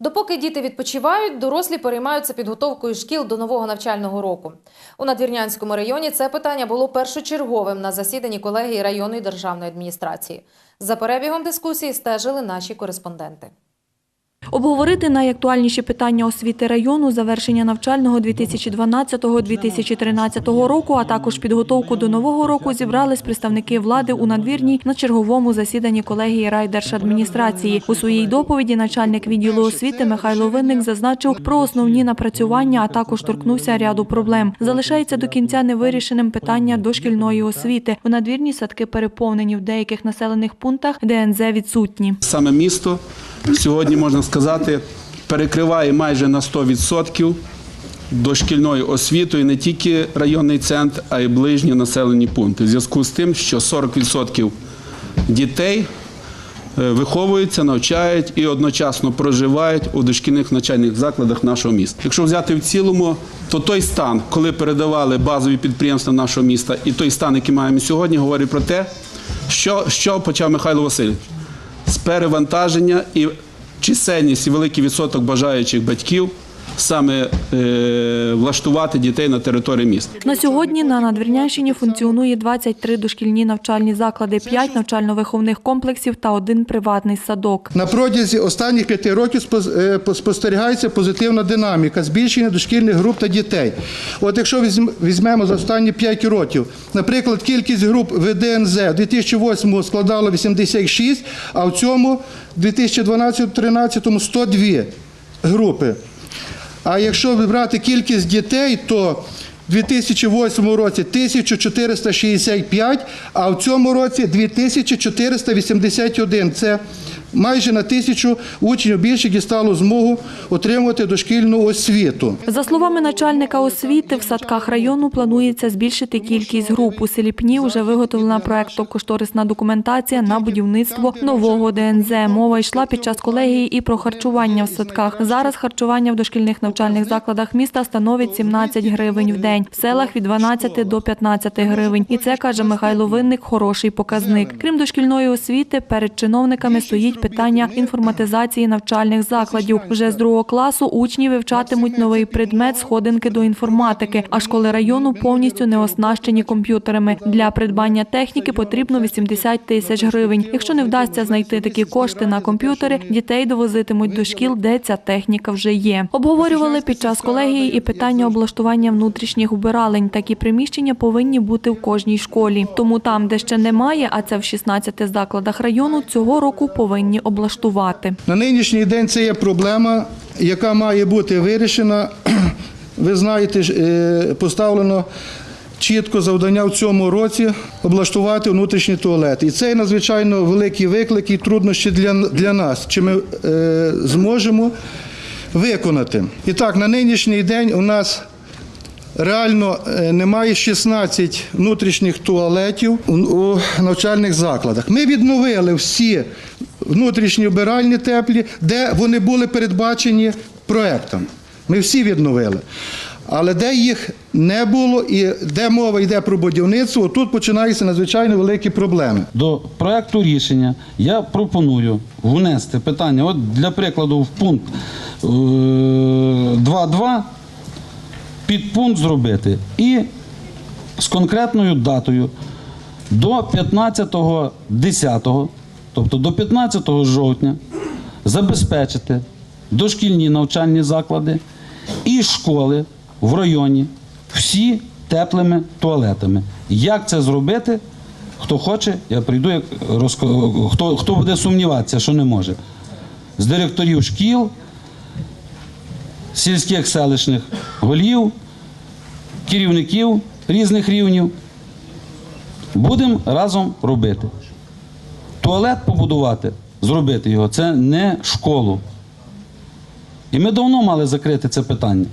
Допоки діти відпочивають, дорослі переймаються підготовкою шкіл до нового навчального року. У Надвірнянському районі це питання було першочерговим на засіданні колегії районної державної адміністрації. За перебігом дискусії стежили наші кореспонденти. Обговорити найактуальніші питання освіти району, завершення навчального 2012-2013 року, а також підготовку до нового року зібрались представники влади у надвірній на черговому засіданні колегії райдержадміністрації. У своїй доповіді начальник відділу освіти Михайло Винник зазначив про основні напрацювання, а також торкнувся ряду проблем. Залишається до кінця невирішеним питання дошкільної освіти. У надвірні садки переповнені в деяких населених пунктах ДНЗ відсутні. Саме місто сьогодні можна сказати перекриває майже на 100% дошкільною освітою не тільки районний центр, а й ближні населені пункти. В зв'язку з тим, що 40% дітей е, виховуються, навчають і одночасно проживають у дошкільних навчальних закладах нашого міста. Якщо взяти в цілому, то той стан, коли передавали базові підприємства нашого міста, і той стан, який маємо сьогодні, говорить про те, що, що почав Михайло Васильович перевантаження і чисельність і великий відсоток бажаючих батьків саме е, влаштувати дітей на території міста. На сьогодні на Надвірнянщині функціонує 23 дошкільні навчальні заклади, 5 навчально-виховних комплексів та один приватний садок. На протязі останніх п'яти років е, спостерігається позитивна динаміка збільшення дошкільних груп та дітей. От якщо візьм- візьмемо за останні 5 років, наприклад, кількість груп в ДНЗ в 2008 складала 86, а в цьому 2012-2013 102 групи. А якщо брати кількість дітей, то в 2008 році 1465, а в цьому році 2481. Це майже на тисячу учнів більше дістало змогу отримувати дошкільну освіту. За словами начальника освіти, в садках району планується збільшити кількість груп. У селі Пні вже виготовлена проектно-кошторисна документація на будівництво нового ДНЗ. Мова йшла під час колегії і про харчування в садках. Зараз харчування в дошкільних навчальних закладах міста становить 17 гривень в день, в селах від 12 до 15 гривень. І це, каже Михайло Винник, хороший показник. Крім дошкільної освіти, перед чиновниками стоїть питання інформатизації навчальних закладів. Вже з другого класу учні вивчатимуть новий предмет сходинки до інформатики, а школи району повністю не оснащені комп'ютерами. Для придбання техніки потрібно 80 тисяч гривень. Якщо не вдасться знайти такі кошти на комп'ютери, дітей довозитимуть до шкіл, де ця техніка вже є. Обговорювали під час колегії і питання облаштування внутрішніх убиралень. Такі приміщення повинні бути в кожній школі. Тому там, де ще немає, а це в 16 закладах району, цього року повинні облаштувати. На нинішній день це є проблема, яка має бути вирішена. Ви знаєте, е, поставлено чітко завдання в цьому році облаштувати внутрішні туалети. І це надзвичайно великі виклики і труднощі для, для нас, чи ми е, зможемо виконати. І так, на нинішній день у нас Реально е, немає 16 внутрішніх туалетів у навчальних закладах. Ми відновили всі внутрішні вбиральні теплі, де вони були передбачені проектом. Ми всі відновили. Але де їх не було і де мова йде про будівництво, тут починаються надзвичайно великі проблеми. До проекту рішення я пропоную внести питання. От для прикладу, в пункт е, 2.2 підпункт зробити і з конкретною датою до 15.10, тобто до 15 жовтня, забезпечити дошкільні навчальні заклади і школи в районі всі теплими туалетами. Як це зробити? Хто хоче, я прийду, як розко- хто, хто буде сумніватися, що не може. З директорів шкіл, сільських селищних голів, керівників різних рівнів. Будемо разом робити. Туалет побудувати, зробити його це не школу. І ми давно мали закрити це питання.